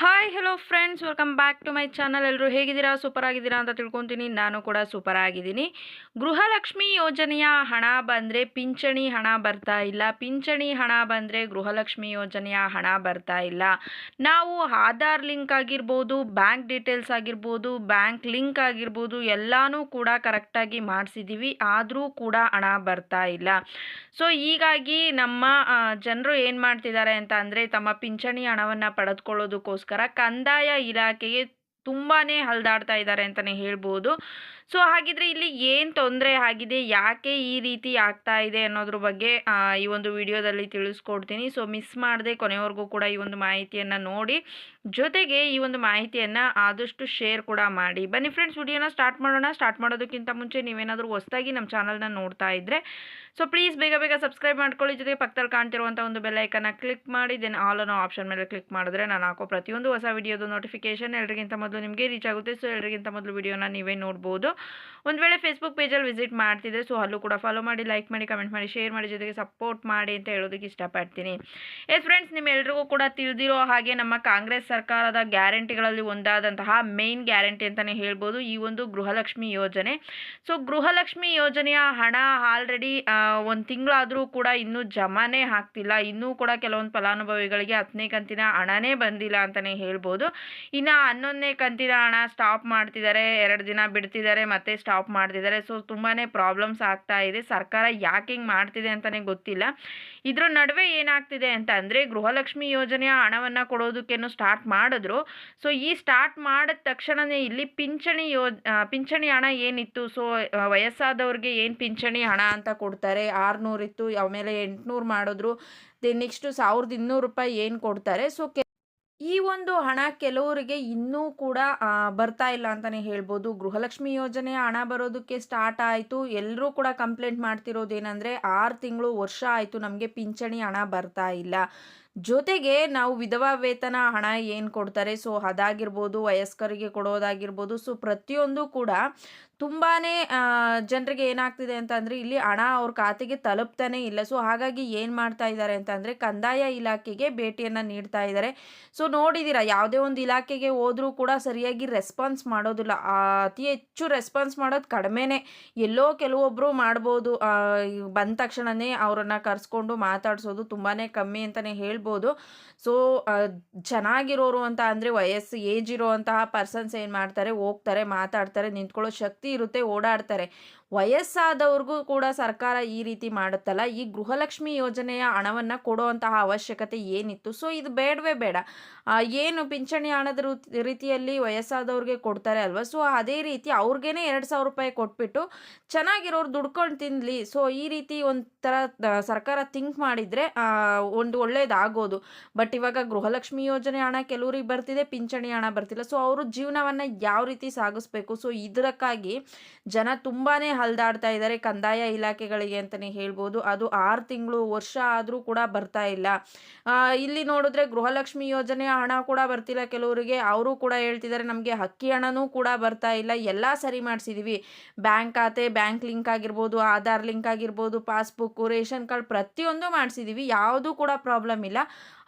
Hi hello friends welcome back to my channel ಎಲ್ಲರೂ ಹೇಗಿದ್ದೀರಾ? Super ಆಗಿದ್ದೀರಾ ಅಂತ ತಿಳ್ಕೊತೀನಿ. ನಾನು ಕೂಡ ಸೂಪರ್ ಆಗಿದ್ದೀನಿ. ಗೃಹಲಕ್ಷ್ಮಿ ಯೋಜನೆಯ ಹಣ ಬಂದರೆ ಪಿಂಚಣಿ ಹಣ ಬರ್ತಾ ಇಲ್ಲ. ಪಿಂಚಣಿ ಹಣ ಬಂದರೆ ಗೃಹಲಕ್ಷ್ಮಿ ಯೋಜನೆಯ ಹಣ ಬರ್ತಾ ಇಲ್ಲ. ನಾವು ಆಧಾರ್ ಲಿಂಕ್ ಆಗಿರ್ಬೋದು, ಬ್ಯಾಂಕ್ ಡೀಟೇಲ್ಸ್ ಆಗಿರ್ಬೋದು, ಬ್ಯಾಂಕ್ ಲಿಂಕ್ ಆಗಿರ್ಬೋದು ಎಲ್ಲನೂ ಕೂಡ ಕರೆಕ್ಟಾಗಿ ಮಾಡಿಸಿದ್ದೀವಿ ಆದರೂ ಕೂಡ ಹಣ ಬರ್ತಾ ಇಲ್ಲ. ಸೊ ಹೀಗಾಗಿ ನಮ್ಮ ಜನರು ಏನು ಮಾಡ್ತಿದ್ದಾರೆ ಅಂತ ಅಂದರೆ ತಮ್ಮ ಪಿಂಚಣಿ ಹಣವನ್ನು ಪಡೆದುಕೊಳ್ಳೋದಕ್ಕೋಸ್ಕರ ಕಂದಾಯ ಇಲಾಖೆಗೆ ತುಂಬಾ ಹಲ್ದಾಡ್ತಾ ಇದ್ದಾರೆ ಅಂತಲೇ ಹೇಳ್ಬೋದು. ಸೊ ಹಾಗಿದ್ರೆ ಇಲ್ಲಿ ಏನು ತೊಂದರೆ ಆಗಿದೆ? ಯಾಕೆ ಈ ರೀತಿ ಆಗ್ತಾ ಇದೆ ಅನ್ನೋದ್ರ ಬಗ್ಗೆ ಈ ಒಂದು ವಿಡಿಯೋದಲ್ಲಿ ತಿಳಿಸ್ಕೊಡ್ತೀನಿ. ಸೊ ಮಿಸ್ ಮಾಡದೆ ಕೊನೆವರೆಗೂ ಕೂಡ ಈ ಒಂದು ಮಾಹಿತಿಯನ್ನು ನೋಡಿ. ಜೊತೆಗೆ ಈ ಒಂದು ಮಾಹಿತಿಯನ್ನು ಆದಷ್ಟು ಶೇರ್ ಕೂಡ ಮಾಡಿ. ಬನ್ನಿ ಫ್ರೆಂಡ್ಸ್ ವಿಡಿಯೋನ ಸ್ಟಾರ್ಟ್ ಮಾಡೋಣ. ಸ್ಟಾರ್ಟ್ ಮಾಡೋದಕ್ಕಿಂತ ಮುಂಚೆ ನೀವೇನಾದರೂ ಹೊಸದಾಗಿ ನಮ್ಮ ಚಾನಲ್ನ ನೋಡ್ತಾ ಇದ್ದರೆ ಸೊ ಪ್ಲೀಸ್ ಬೇಗ ಬೇಗ ಸಬ್ಸ್ಕ್ರೈಬ್ ಮಾಡ್ಕೊಳ್ಳಿ. ಜೊತೆಗೆ ಪಕ್ಕದಲ್ಲಿ ಕಾಣ್ತಿರುವಂಥ ಒಂದು ಬೆಲ್ಲೈಕನ್ನ ಕ್ಲಿಕ್ ಮಾಡಿ. ದೆನ್ ಆಲ್ ಅನ್ನೋ ಆಪ್ಷನ್ ಮೇಲೆ ಕ್ಲಿಕ್ ಮಾಡಿದ್ರೆ ನಾನು ಹಾಕೋ ಪ್ರತಿಯೊಂದು ಹೊಸ ವಿಡಿಯೋದು ನೋಟಿಫಿಕೇಶನ್ ಎಲ್ಲರಿಗಿಂತ ಮೊದಲು ನಿಮಗೆ ರೀಚ್ ಆಗುತ್ತೆ. ಸೊ ಎಲ್ಲರಿಗಿಂತ ಮೊದಲು ವಿಡಿಯೋನ ನೀವೇ ನೋಡ್ಬೋದು. ಒಂದು ವೇಳೆ ಫೇಸ್ಬುಕ್ ಪೇಜಲ್ಲಿ ವಿಸಿಟ್ ಮಾಡ್ತಿದ್ರೆ ಸೊ ಅಲ್ಲೂ ಕೂಡ ಫಾಲೋ ಮಾಡಿ ಲೈಕ್ ಮಾಡಿ ಕಮೆಂಟ್ ಮಾಡಿ ಶೇರ್ ಮಾಡಿ, ಜೊತೆಗೆ ಸಪೋರ್ಟ್ ಮಾಡಿ ಅಂತ ಹೇಳೋದಕ್ಕೆ ಇಷ್ಟಪಡ್ತೀನಿ. ಎಸ್ ಫ್ರೆಂಡ್ಸ್ ನಿಮ್ಮೆಲ್ಲರಿಗೂ ಕೂಡ ತಿಳಿದಿರೋ ಹಾಗೆ ನಮ್ಮ ಕಾಂಗ್ರೆಸ್ ಸರ್ಕಾರದ ಗ್ಯಾರಂಟಿಗಳಲ್ಲಿ ಒಂದಾದಂತಹ ಮೇನ್ ಗ್ಯಾರಂಟಿ ಅಂತಲೇ ಹೇಳ್ಬೋದು, ಈ ಒಂದು ಗೃಹಲಕ್ಷ್ಮಿ ಯೋಜನೆ. ಸೊ ಗೃಹಲಕ್ಷ್ಮಿ ಯೋಜನೆಯ ಹಣ ಆಲ್ರೆಡಿ ಒಂದು ತಿಂಗಳಾದರೂ ಕೂಡ ಇನ್ನೂ ಜಮಾನೇ ಆಗ್ತಿಲ್ಲ. ಇನ್ನೂ ಕೂಡ ಕೆಲವೊಂದು ಫಲಾನುಭವಿಗಳಿಗೆ ಹತ್ತನೇ ಕಂತಿನ ಹಣನೇ ಬಂದಿಲ್ಲ ಅಂತಲೇ ಹೇಳ್ಬೋದು. ಇನ್ನು ಹನ್ನೊಂದನೇ ಕಂತಿನ ಹಣ ಸ್ಟಾಪ್ ಮಾಡ್ತಿದ್ದಾರೆ, ಎರಡು ದಿನ ಬಿಡ್ತಿದ್ದಾರೆ ಮತ್ತೆ ಸ್ಟಾಪ್ ಮಾಡ್ತಿದ್ದಾರೆ. ಸೊ ತುಂಬಾ ಪ್ರಾಬ್ಲಮ್ಸ್ ಆಗ್ತಾ ಇದೆ. ಸರ್ಕಾರ ಯಾಕೆ ಹಿಂಗೆ ಮಾಡ್ತಿದೆ ಅಂತಲೇ ಗೊತ್ತಿಲ್ಲ. ಇದ್ರ ನಡುವೆ ಏನಾಗ್ತಿದೆ ಅಂತ ಅಂದರೆ ಗೃಹಲಕ್ಷ್ಮಿ ಯೋಜನೆಯ ಹಣವನ್ನು ಕೊಡೋದಕ್ಕೇನು ಸ್ಟಾರ್ಟ್ ಮಾಡಿದ್ರು. ಸೊ ಈ ಸ್ಟಾರ್ಟ್ ಮಾಡಿದ ತಕ್ಷಣವೇ ಇಲ್ಲಿ ಪಿಂಚಣಿ ಯೋ ಪಿಂಚಣಿ ಹಣ ಏನಿತ್ತು? ಸೊ ವಯಸ್ಸಾದವ್ರಿಗೆ ಏನು ಪಿಂಚಣಿ ಹಣ ಅಂತ ಕೊಡ್ತಾರೆ? ಆರುನೂರಿತ್ತು ಆಮೇಲೆ ಎಂಟುನೂರು ಮಾಡಿದ್ರು. ದೆನ್ ನೆಕ್ಸ್ಟು ಸಾವಿರದ ಇನ್ನೂರು ರೂಪಾಯಿ ಏನು ಕೊಡ್ತಾರೆ? ಸೊ ಈ ಒಂದು ಹಣ ಕೆಲವರಿಗೆ ಇನ್ನೂ ಕೂಡ ಬರ್ತಾ ಇಲ್ಲ ಅಂತಲೇ ಹೇಳ್ಬೋದು. ಗೃಹಲಕ್ಷ್ಮಿ ಯೋಜನೆ ಹಣ ಬರೋದಕ್ಕೆ ಸ್ಟಾರ್ಟ್ ಆಯಿತು. ಎಲ್ಲರೂ ಕೂಡ ಕಂಪ್ಲೇಂಟ್ ಮಾಡ್ತಿರೋದೇನೆಂದರೆ, ಆರು ತಿಂಗಳು ವರ್ಷ ಆಯಿತು ನಮಗೆ ಪಿಂಚಣಿ ಹಣ ಬರ್ತಾ ಇಲ್ಲ. ಜೊತೆಗೆ ನಾವು ವಿಧವಾ ವೇತನ ಹಣ ಏನು ಕೊಡ್ತಾರೆ? ಸೊ ಅದಾಗಿರ್ಬೋದು, ವಯಸ್ಕರಿಗೆ ಕೊಡೋದಾಗಿರ್ಬೋದು ಸೊ ಪ್ರತಿಯೊಂದು ಕೂಡ ತುಂಬಾ ಜನರಿಗೆ ಏನಾಗ್ತಿದೆ ಅಂತಂದರೆ ಇಲ್ಲಿ ಹಣ ಅವ್ರ ಖಾತೆಗೆ ತಲುಪ್ತಾನೆ ಇಲ್ಲ. ಸೊ ಹಾಗಾಗಿ ಏನು ಮಾಡ್ತಾ ಇದ್ದಾರೆ ಅಂತಂದರೆ ಕಂದಾಯ ಇಲಾಖೆಗೆ ಭೇಟಿಯನ್ನು ನೀಡ್ತಾ ಇದ್ದಾರೆ ಸೊ ನೋಡಿದ್ದೀರಾ ಯಾವುದೇ ಒಂದು ಇಲಾಖೆಗೆ ಹೋದರೂ ಕೂಡ ಸರಿಯಾಗಿ ರೆಸ್ಪಾನ್ಸ್ ಮಾಡೋದಿಲ್ಲ. ಅತಿ ಹೆಚ್ಚು ರೆಸ್ಪಾನ್ಸ್ ಮಾಡೋದು ಕಡಿಮೆನೇ. ಎಲ್ಲೋ ಕೆಲವೊಬ್ಬರು ಮಾಡ್ಬೋದು. ಬಂದ ತಕ್ಷಣವೇ ಅವರನ್ನು ಕರೆಸ್ಕೊಂಡು ಮಾತಾಡಿಸೋದು ತುಂಬಾ ಕಮ್ಮಿ ಅಂತಲೇ ಹೇಳ್ಬೋದು. ಸೊ ಚೆನ್ನಾಗಿರೋರು ಅಂತ ಅಂದರೆ ವಯಸ್ಸು, ಏಜ್ ಇರೋವಂತಹ ಪರ್ಸನ್ಸ್ ಏನು ಮಾಡ್ತಾರೆ, ಹೋಗ್ತಾರೆ, ಮಾತಾಡ್ತಾರೆ, ನಿಂತ್ಕೊಳ್ಳೋ ಶಕ್ತಿ ಇರುತ್ತೆ, ಓಡಾಡ್ತಾರೆ. ವಯಸ್ಸಾದವ್ರಿಗೂ ಕೂಡ ಸರ್ಕಾರ ಈ ರೀತಿ ಮಾಡುತ್ತಲ್ಲ, ಈ ಗೃಹಲಕ್ಷ್ಮಿ ಯೋಜನೆಯ ಹಣವನ್ನು ಕೊಡುವಂತಹ ಅವಶ್ಯಕತೆ ಏನಿತ್ತು? ಸೊ ಇದು ಬೇಡವೇ ಬೇಡ. ಏನು ಪಿಂಚಣಿ ಹಣದ ರೀತಿಯಲ್ಲಿ ವಯಸ್ಸಾದವ್ರಿಗೆ ಕೊಡ್ತಾರೆ ಅಲ್ವಾ? ಸೊ ಅದೇ ರೀತಿ ಅವ್ರಿಗೇನೆ ಎರಡು ಸಾವಿರ ರೂಪಾಯಿ ಕೊಟ್ಬಿಟ್ಟು ಚೆನ್ನಾಗಿರೋರು ದುಡ್ಕೊಂಡು ತಿನ್ನಲಿ ಸೊ ಈ ರೀತಿ ಒಂಥರ ಸರ್ಕಾರ ಥಿಂಕ್ ಮಾಡಿದರೆ ಒಂದು ಒಳ್ಳೇದಾಗೋದು. ಬಟ್ ಇವಾಗ ಗೃಹಲಕ್ಷ್ಮಿ ಯೋಜನೆ ಹಣ ಕೆಲವ್ರಿಗೆ ಬರ್ತಿದೆ, ಪಿಂಚಣಿ ಹಣ ಬರ್ತಿಲ್ಲ. ಸೊ ಅವರು ಜೀವನವನ್ನು ಯಾವ ರೀತಿ ಸಾಗಿಸ್ಬೇಕು? ಸೊ ಇದಕ್ಕಾಗಿ ಜನ ತುಂಬಾ ಹಲ್ದಾಡ್ತಾ ಇದ್ದಾರೆ ಕಂದಾಯ ಇಲಾಖೆಗಳಿಗೆ ಅಂತಲೇ ಹೇಳ್ಬೋದು. ಅದು ಆರು ತಿಂಗಳು ವರ್ಷ ಆದರೂ ಕೂಡ ಬರ್ತಾ ಇಲ್ಲ. ಇಲ್ಲಿ ನೋಡಿದ್ರೆ ಗೃಹಲಕ್ಷ್ಮಿ ಯೋಜನೆಯ ಹಣ ಕೂಡ ಬರ್ತಿಲ್ಲ ಕೆಲವರಿಗೆ. ಅವರು ಕೂಡ ಹೇಳ್ತಿದ್ದಾರೆ, ನಮಗೆ ಅಕ್ಕಿ ಹಣನೂ ಕೂಡ ಬರ್ತಾ ಇಲ್ಲ. ಎಲ್ಲ ಸರಿ ಮಾಡಿಸಿದ್ದೀವಿ ಬ್ಯಾಂಕ್ ಖಾತೆ, ಬ್ಯಾಂಕ್ ಲಿಂಕ್ ಆಗಿರ್ಬೋದು, ಆಧಾರ್ ಲಿಂಕ್ ಆಗಿರ್ಬೋದು ಪಾಸ್ಬುಕ್ಕು ರೇಷನ್ ಕಾರ್ಡ್ ಪ್ರತಿಯೊಂದು ಮಾಡಿಸಿದ್ದೀವಿ ಯಾವುದೂ ಕೂಡ ಪ್ರಾಬ್ಲಮ್ ಇಲ್ಲ.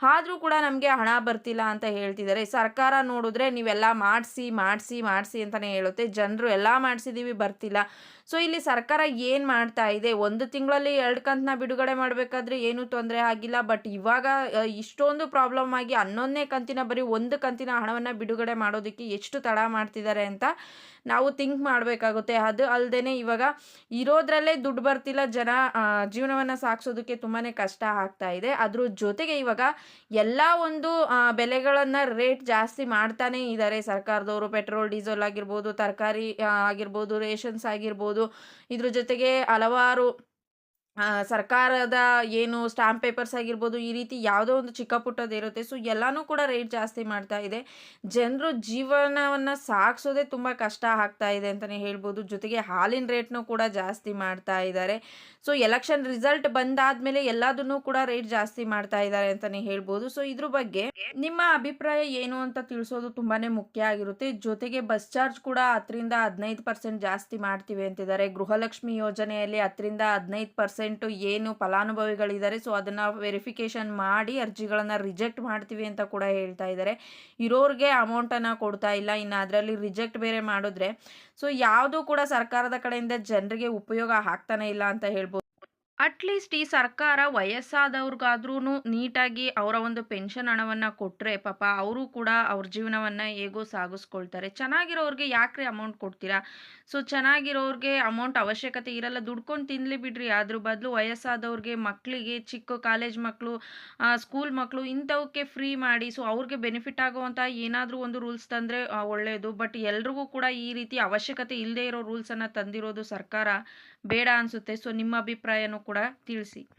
ಆದರೂ ಕೂಡ ನಮಗೆ ಹಣ ಬರ್ತಿಲ್ಲ ಅಂತ ಹೇಳ್ತಿದ್ದಾರೆ. ಸರ್ಕಾರ ನೋಡಿದ್ರೆ ನೀವೆಲ್ಲ ಮಾಡಿಸಿ ಮಾಡಿಸಿ ಮಾಡಿಸಿ ಅಂತಲೇ ಹೇಳುತ್ತೆ. ಜನರು ಎಲ್ಲ ಮಾಡಿಸಿದ್ದೀವಿ ಬರ್ತಿಲ್ಲ. ಸೊ ಇಲ್ಲಿ ಸರ್ಕಾರ ಏನು ಮಾಡ್ತಾ ಇದೆ? ಒಂದು ತಿಂಗಳಲ್ಲಿ ಎರಡು ಕಂತನ್ನ ಬಿಡುಗಡೆ ಮಾಡಬೇಕಾದ್ರೆ ಏನೂ ತೊಂದರೆ ಆಗಿಲ್ಲ. ಬಟ್ ಇವಾಗ ಇಷ್ಟೊಂದು ಪ್ರಾಬ್ಲಮ್ ಆಗಿ ಹನ್ನೊಂದನೇ ಕಂತಿನ ಬರೀ ಒಂದು ಕಂತಿನ ಹಣವನ್ನು ಬಿಡುಗಡೆ ಮಾಡೋದಕ್ಕೆ ಎಷ್ಟು ತಡ ಮಾಡ್ತಿದ್ದಾರೆ ಅಂತ ನಾವು ಥಿಂಕ್ ಮಾಡಬೇಕಾಗುತ್ತೆ. ಅದು ಅಲ್ಲದೆ ಇವಾಗ ಇರೋದ್ರಲ್ಲೇ ದುಡ್ಡು ಬರ್ತಿಲ್ಲ. ಜನ ಜೀವನವನ್ನು ಸಾಗಿಸೋದಕ್ಕೆ ತುಂಬಾ ಕಷ್ಟ ಆಗ್ತಾ ಇದೆ. ಅದ್ರ ಜೊತೆಗೆ ಇವಾಗ ಎಲ್ಲ ಒಂದು ಬೆಲೆಗಳನ್ನು ರೇಟ್ ಜಾಸ್ತಿ ಮಾಡ್ತಾನೇ ಇದ್ದಾರೆ ಸರ್ಕಾರದವರು ಪೆಟ್ರೋಲ್ ಡೀಸೆಲ್ ಆಗಿರ್ಬೋದು, ತರಕಾರಿ ಆಗಿರ್ಬೋದು ರೇಷನ್ಸ್ ಆಗಿರ್ಬೋದು. ಇದ್ರ ಜೊತೆಗೆ ಹಲವಾರು ಸರ್ಕಾರದ ಏನು ಸ್ಟಾಂಪ್ ಪೇಪರ್ಸ್ ಆಗಿರ್ಬೋದು, ಈ ರೀತಿ ಯಾವುದೋ ಒಂದು ಚಿಕ್ಕ ಪುಟ್ಟದ್ದು ಇರುತ್ತೆ. ಸೊ, ಎಲ್ಲನೂ ಕೂಡ ರೇಟ್ ಜಾಸ್ತಿ ಮಾಡ್ತಾ ಇದೆ. ಜನರು ಜೀವನವನ್ನು ಸಾಗಿಸೋದೇ ತುಂಬ ಕಷ್ಟ ಆಗ್ತಾ ಇದೆ ಅಂತಲೇ ಹೇಳ್ಬೋದು. ಜೊತೆಗೆ ಹಾಲಿನ ರೇಟ್ನೂ ಕೂಡ ಜಾಸ್ತಿ ಮಾಡ್ತಾ ಇದ್ದಾರೆ. ಸೊ, ಎಲೆಕ್ಷನ್ ರಿಸಲ್ಟ್ ಬಂದಾದ ಮೇಲೆ ಎಲ್ಲದನ್ನೂ ಕೂಡ ರೇಟ್ ಜಾಸ್ತಿ ಮಾಡ್ತಾ ಇದ್ದಾರೆ ಅಂತಲೇ ಹೇಳ್ಬೋದು. ಸೊ, ಇದ್ರ ಬಗ್ಗೆ ನಿಮ್ಮ ಅಭಿಪ್ರಾಯ ಏನು ಅಂತ ತಿಳಿಸೋದು ತುಂಬಾ ಮುಖ್ಯ ಆಗಿರುತ್ತೆ. ಜೊತೆಗೆ ಬಸ್ ಚಾರ್ಜ್ ಕೂಡ ಹತ್ತರಿಂದ ಹದಿನೈದು ಪರ್ಸೆಂಟ್ ಜಾಸ್ತಿ ಮಾಡ್ತೀವಿ ಅಂತಿದ್ದಾರೆ. ಗೃಹಲಕ್ಷ್ಮಿ ಯೋಜನೆಯಲ್ಲಿ ಹತ್ತರಿಂದ ಹದಿನೈದು ಪರ್ಸೆಂಟ್ ಪರ್ಸೆಂಟು ಏನು ಫಲಾನುಭವಿಗಳಿದ್ದಾರೆ. ಸೊ ಅದನ್ನು ವೆರಿಫಿಕೇಷನ್ ಮಾಡಿ ಅರ್ಜಿಗಳನ್ನು ರಿಜೆಕ್ಟ್ ಮಾಡ್ತೀವಿ ಅಂತ ಕೂಡ ಹೇಳ್ತಾ ಇದ್ದಾರೆ. ಇರೋರಿಗೆ ಅಮೌಂಟನ್ನು ಕೊಡ್ತಾ ಇಲ್ಲ. ಇನ್ನು ಅದರಲ್ಲಿ ರಿಜೆಕ್ಟ್ ಬೇರೆ ಮಾಡಿದ್ರೆ ಸೊ ಯಾವುದೂ ಕೂಡ ಸರ್ಕಾರದ ಕಡೆಯಿಂದ ಜನರಿಗೆ ಉಪಯೋಗ ಆಗ್ತಾನೆ ಇಲ್ಲ ಅಂತ ಹೇಳ್ಬೋದು. ಅಟ್ಲೀಸ್ಟ್ ಈ ಸರ್ಕಾರ ವಯಸ್ಸಾದವ್ರಿಗಾದ್ರೂ ನೀಟಾಗಿ ಅವರ ಒಂದು ಪೆನ್ಷನ್ ಹಣವನ್ನು ಕೊಟ್ಟರೆ ಪಾಪ ಅವರು ಕೂಡ ಅವ್ರ ಜೀವನವನ್ನು ಹೇಗೋ ಸಾಗಿಸ್ಕೊಳ್ತಾರೆ. ಚೆನ್ನಾಗಿರೋರಿಗೆ ಯಾಕ್ರಿ ಅಮೌಂಟ್ ಕೊಡ್ತೀರಾ? ಸೊ ಚೆನ್ನಾಗಿರೋರಿಗೆ ಅಮೌಂಟ್ ಅವಶ್ಯಕತೆ ಇರಲ್ಲ. ದುಡ್ಕೊಂಡು ತಿನ್ನಲಿ ಬಿಡ್ರಿ. ಅದ್ರ ಬದಲು ವಯಸ್ಸಾದವ್ರಿಗೆ ಮಕ್ಕಳಿಗೆ ಚಿಕ್ಕ ಕಾಲೇಜ್ ಮಕ್ಕಳು ಸ್ಕೂಲ್ ಮಕ್ಕಳು ಇಂಥವಕ್ಕೆ ಫ್ರೀ ಮಾಡಿ ಸೊ ಅವ್ರಿಗೆ ಬೆನಿಫಿಟ್ ಆಗುವಂಥ ಏನಾದರೂ ಒಂದು ರೂಲ್ಸ್ ತಂದರೆ ಒಳ್ಳೆಯದು ಬಟ್ ಎಲ್ರಿಗೂ ಕೂಡ ಈ ರೀತಿ ಅವಶ್ಯಕತೆ ಇಲ್ಲದೇ ಇರೋ ರೂಲ್ಸನ್ನು ತಂದಿರೋದು ಸರ್ಕಾರ. ಬೇಡ ಅನಿಸುತ್ತೆ ಸೊ ನಿಮ್ಮ ಅಭಿಪ್ರಾಯನೂ ಕೂಡ ತಿಳಿಸಿ.